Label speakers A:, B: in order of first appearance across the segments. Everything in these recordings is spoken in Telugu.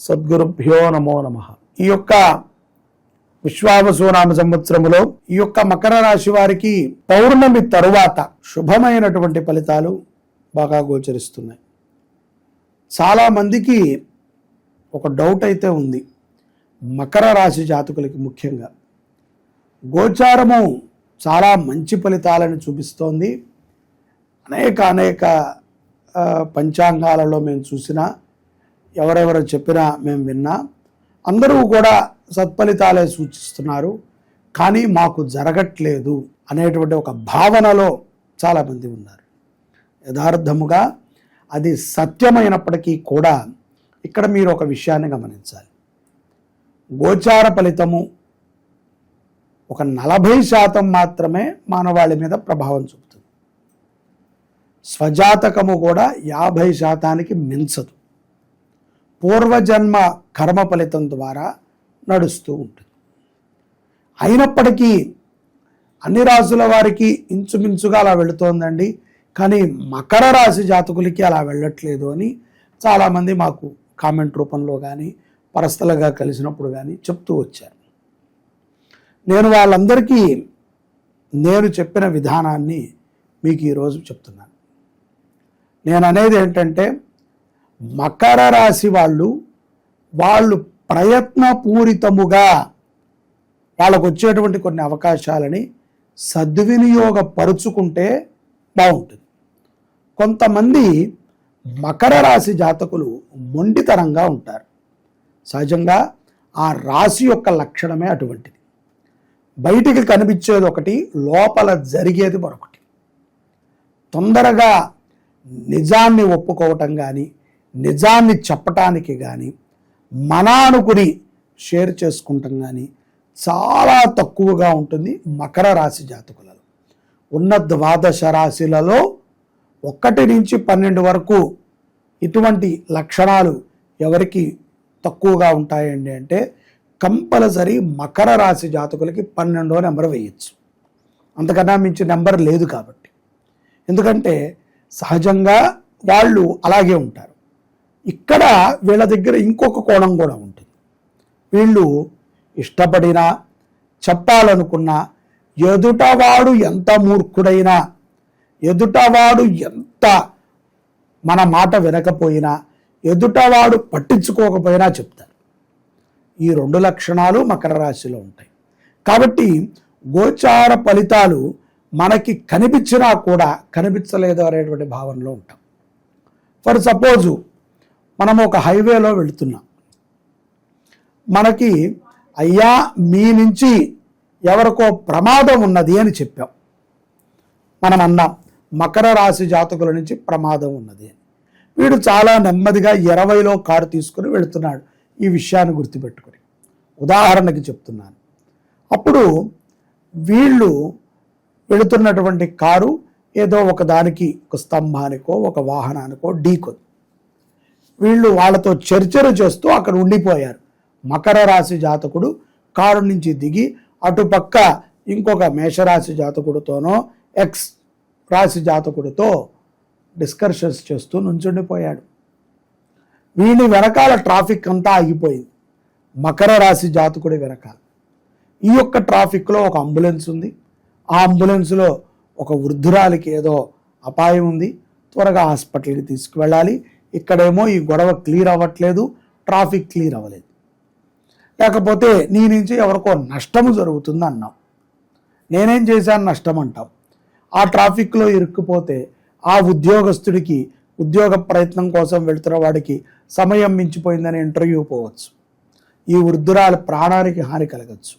A: సద్గురుభ్యో నమో నమ. ఈ యొక్క విశ్వావసునామ సంవత్సరములో ఈ యొక్క మకర రాశి వారికి పౌర్ణమి తరువాత శుభమైనటువంటి ఫలితాలు బాగా గోచరిస్తున్నాయి. చాలా మందికి ఒక డౌట్ అయితే ఉంది. మకర రాశి జాతకులకి ముఖ్యంగా. గోచారము చాలా మంచి ఫలితాలను చూపిస్తోంది. అనేక అనేక పంచాంగాలలో మేము చూసినా ఎవరెవరు చెప్పినా మేము విన్నా. అందరూ కూడా సత్ఫలితాలే సూచిస్తున్నారు. కానీ మాకు జరగట్లేదు అనేటువంటి ఒక భావనలో చాలామంది ఉన్నారు. యథార్థముగా అది సత్యమైనప్పటికీ కూడా ఇక్కడ మీరు ఒక విషయాన్ని గమనించాలి. గోచార ఫలితము ఒక నలభై శాతం మాత్రమే మానవాళి మీద ప్రభావం చూపుతుంది. స్వజాతకము కూడా యాభై శాతానికి మించదు. పూర్వజన్మ కర్మ ఫలితం ద్వారా నడుస్తూ ఉంటుంది. అయినప్పటికీ అన్ని రాసుల వారికి ఇంచుమించుగా అలా వెళుతోందండి. కానీ మకర రాశి జాతకులకి అలా వెళ్ళట్లేదు అని చాలామంది మాకు కామెంట్ రూపంలో కానీ పరస్థలగా కలిసినప్పుడు కానీ చెప్తూ వచ్చారు. నేను వాళ్ళందరికీ నేను చెప్పిన విధానాన్ని మీకు ఈరోజు చెప్తున్నాను. నేను అనేది ఏంటంటే మకర రాశి వాళ్ళు వాళ్ళు ప్రయత్నపూరితముగా వాళ్ళకు వచ్చేటువంటి కొన్ని అవకాశాలని సద్వినియోగపరుచుకుంటే బాగుంటుంది. కొంతమంది మకర రాశి జాతకులు మొండితనంగా ఉంటారు. సహజంగా ఆ రాశి యొక్క లక్షణమే అటువంటిది. బయటికి కనిపించేది ఒకటి లోపల జరిగేది మరొకటి. తొందరగా నిజాన్ని ఒప్పుకోవటం కానీ నిజాన్ని చెప్పటానికి కానీ మనానుకుని షేర్ చేసుకుంటాం కానీ చాలా తక్కువగా ఉంటుంది మకర రాశి జాతకులలో. ఉన్న ద్వాదశ రాశిలలో ఒకటి నుంచి పన్నెండు వరకు ఇటువంటి లక్షణాలు ఎవరికి తక్కువగా ఉంటాయండి అంటే కంపల్సరీ మకర రాశి జాతకులకి పన్నెండో నెంబర్ వేయచ్చు. అంతకన్నా మించి నెంబర్ లేదు కాబట్టి. ఎందుకంటే సహజంగా వాళ్ళు అలాగే ఉంటారు. ఇక్కడ వీళ్ళ దగ్గర ఇంకొక కోణం కూడా ఉంటుంది. వీళ్ళు ఇష్టపడినా చెప్పాలనుకున్నా ఎదుటవాడు ఎంత మూర్ఖుడైనా ఎదుటవాడు ఎంత మన మాట వినకపోయినా ఎదుటవాడు పట్టించుకోకపోయినా చెప్తారు. ఈ రెండు లక్షణాలు మకర రాశిలో ఉంటాయి. కాబట్టి గోచార ఫలితాలు మనకి కనిపించినా కూడా కనిపించలేదు అనేటువంటి భావనలో ఉంటాం. ఫర్ సపోజు మనం ఒక హైవేలో వెళుతున్నాం. మనకి అయ్యా మీ నుంచి ఎవరికో ప్రమాదం ఉన్నది అని చెప్పాం. మనం అన్నాం మకర రాశి జాతకుల నుంచి ప్రమాదం ఉన్నది అని. వీడు చాలా నెమ్మదిగా ఇరవైలో కారు తీసుకుని వెళుతున్నాడు ఈ విషయాన్ని గుర్తుపెట్టుకుని. ఉదాహరణకి చెప్తున్నాను. అప్పుడు వీళ్ళు వెళుతున్నటువంటి కారు ఏదో ఒక దానికి ఒక స్తంభానికో ఒక వాహనానికో ఢీకొద్దు వీళ్ళు వాళ్ళతో చర్చలు చేస్తూ అక్కడ ఉండిపోయారు. మకర రాశి జాతకుడు కారు నుంచి దిగి అటుపక్క ఇంకొక మేషరాశి జాతకుడితోనో ఎక్స్ రాశి జాతకుడితో డిస్కషన్స్ చేస్తూ నుంచుండిపోయాడు. వీని వెనకాల ట్రాఫిక్ అంతా ఆగిపోయింది. మకర రాశి జాతకుడి వెనకాల. ఈ యొక్క ట్రాఫిక్లో ఒక అంబులెన్స్ ఉంది. ఆ అంబులెన్స్లో ఒక వృద్ధురాలికి ఏదో అపాయం ఉంది. త్వరగా హాస్పిటల్కి తీసుకువెళ్ళాలి. ఇక్కడేమో ఈ గొడవ క్లియర్ అవ్వట్లేదు ట్రాఫిక్ క్లియర్ అవ్వలేదు. లేకపోతే నీ నుంచి ఎవరికో నష్టము జరుగుతుంది అన్నాం నేనేం చేశాను? నష్టం అంటాం ఆ ట్రాఫిక్లో ఇరుక్కుపోతే ఆ ఉద్యోగస్తుడికి ఉద్యోగ ప్రయత్నం కోసం వెళుతున్న వాడికి సమయం మించిపోయిందని ఇంటర్వ్యూ పోవచ్చు. ఈ వృద్ధురాల ప్రాణానికి హాని కలగచ్చు.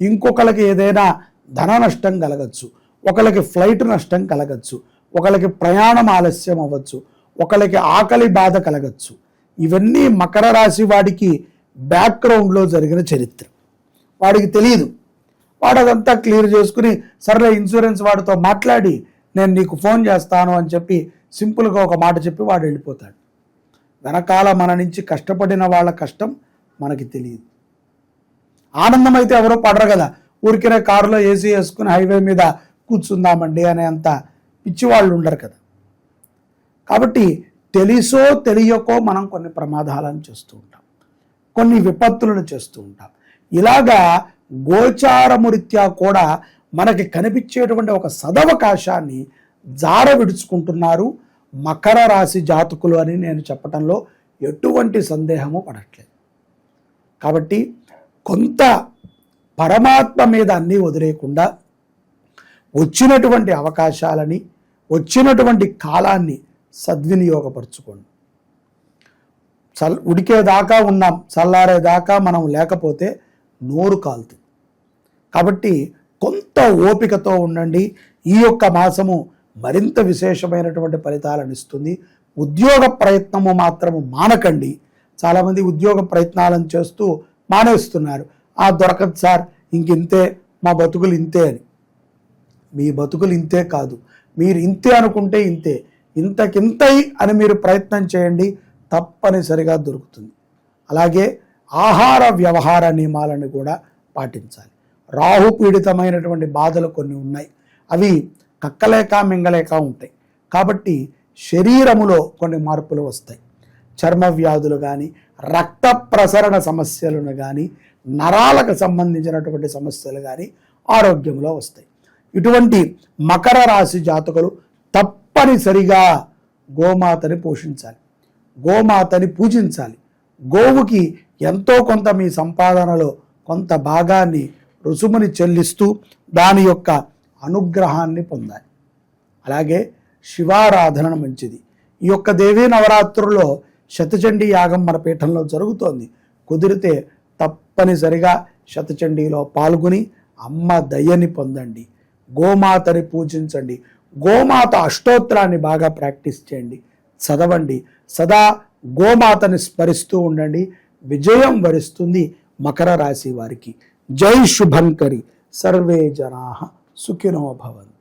A: ఇంకొకరికి ఏదైనా ధన నష్టం కలగచ్చు. ఒకరికి ఫ్లైట్ నష్టం కలగచ్చు. ఒకరికి ప్రయాణం ఆలస్యం అవ్వచ్చు. ఒకరికి ఆకలి బాధ కలగచ్చు. ఇవన్నీ మకర రాశి వాడికి బ్యాక్గ్రౌండ్లో జరిగిన చరిత్ర. వాడికి తెలియదు వాడు అదంతా క్లియర్ చేసుకుని సర్లే ఇన్సూరెన్స్ వాడితో మాట్లాడి నేను నీకు ఫోన్ చేస్తాను అని చెప్పి సింపుల్గా ఒక మాట చెప్పి వాడు వెళ్ళిపోతాడు. వెనకాల మన నుంచి కష్టపడిన వాళ్ళ కష్టం మనకి తెలియదు. ఆనందం అయితే ఎవరో పడరు కదా. ఊరికినే కారులో ఏసీ వేసుకుని హైవే మీద కూర్చుందామండి అనే అంత పిచ్చి వాళ్ళు ఉండరు కదా. కాబట్టి తెలిసో తెలియకో మనం కొన్ని ప్రమాదాలను చేస్తూ ఉంటాం. కొన్ని విపత్తులను చేస్తూ ఉంటాం. ఇలాగా గోచారమురీత్యా కూడా మనకి కనిపించేటువంటి ఒక సదవకాశాన్ని జార విడుచుకుంటున్నారు మకర రాశి జాతకులు అని నేను చెప్పటంలో ఎటువంటి సందేహము పడట్లేదు. కాబట్టి కొంత పరమాత్మ మీద అన్నీ వదిలేయకుండా వచ్చినటువంటి అవకాశాలని వచ్చినటువంటి కాలాన్ని సద్వినియోగపరచుకోండి. చల్ ఉడికేదాకా ఉన్నాం చల్లారేదాకా మనం లేకపోతే నోరు కాలుతుంది. కాబట్టి కొంత ఓపికతో ఉండండి. ఈ యొక్క మాసము మరింత విశేషమైనటువంటి ఫలితాలను ఇస్తుంది. ఉద్యోగ ప్రయత్నము మాత్రము మానకండి. చాలామంది ఉద్యోగ ప్రయత్నాలను చేస్తూ మానేస్తున్నారు. ఆ దొరకదు సార్ ఇంకింతే మా బతుకులు ఇంతే అని. మీ బతుకులు ఇంతే కాదు. మీరు ఇంతే అనుకుంటే ఇంతే. ఇంతకింతై అని మీరు ప్రయత్నం చేయండి తప్పనిసరిగా దొరుకుతుంది. అలాగే ఆహార వ్యవహార నియమాలను కూడా పాటించాలి. రాహు పీడితమైనటువంటి బాధలు కొన్ని ఉన్నాయి. అవి కక్కలేక మింగలేక ఉంటాయి. కాబట్టి శరీరములో కొన్ని మార్పులు వస్తాయి. చర్మ వ్యాధులు కానీ రక్త ప్రసరణ సమస్యలను కానీ నరాలకు సంబంధించినటువంటి సమస్యలు కానీ ఆరోగ్యంలో వస్తాయి. ఇటువంటి మకర రాశి జాతకులు తప్పనిసరిగా గోమాతని పోషించాలి. గోమాతని పూజించాలి. గోవుకి ఎంతో కొంత మీ సంపాదనలో కొంత భాగాన్ని రుసుముని చెల్లిస్తూ దాని యొక్క అనుగ్రహాన్ని పొందాలి. అలాగే శివారాధన మంచిది. ఈ యొక్క దేవీ నవరాత్రుల్లో శతచండీ యాగం మన పీఠంలో జరుగుతోంది. కుదిరితే తప్పనిసరిగా శతచండీలో పాల్గొని అమ్మ దయ్యని పొందండి. గోమాతని పూజించండి. గోమాత అష్టోత్తరాన్ని బాగా ప్రాక్టీస్ చేయండి. చదవండి. సదా గోమాతని స్మరిస్తూ ఉండండి. విజయం వరిస్తుంది మకర రాశి వారికి. జై శుభంకరి. సర్వే జనా సుఖినో భవంతు.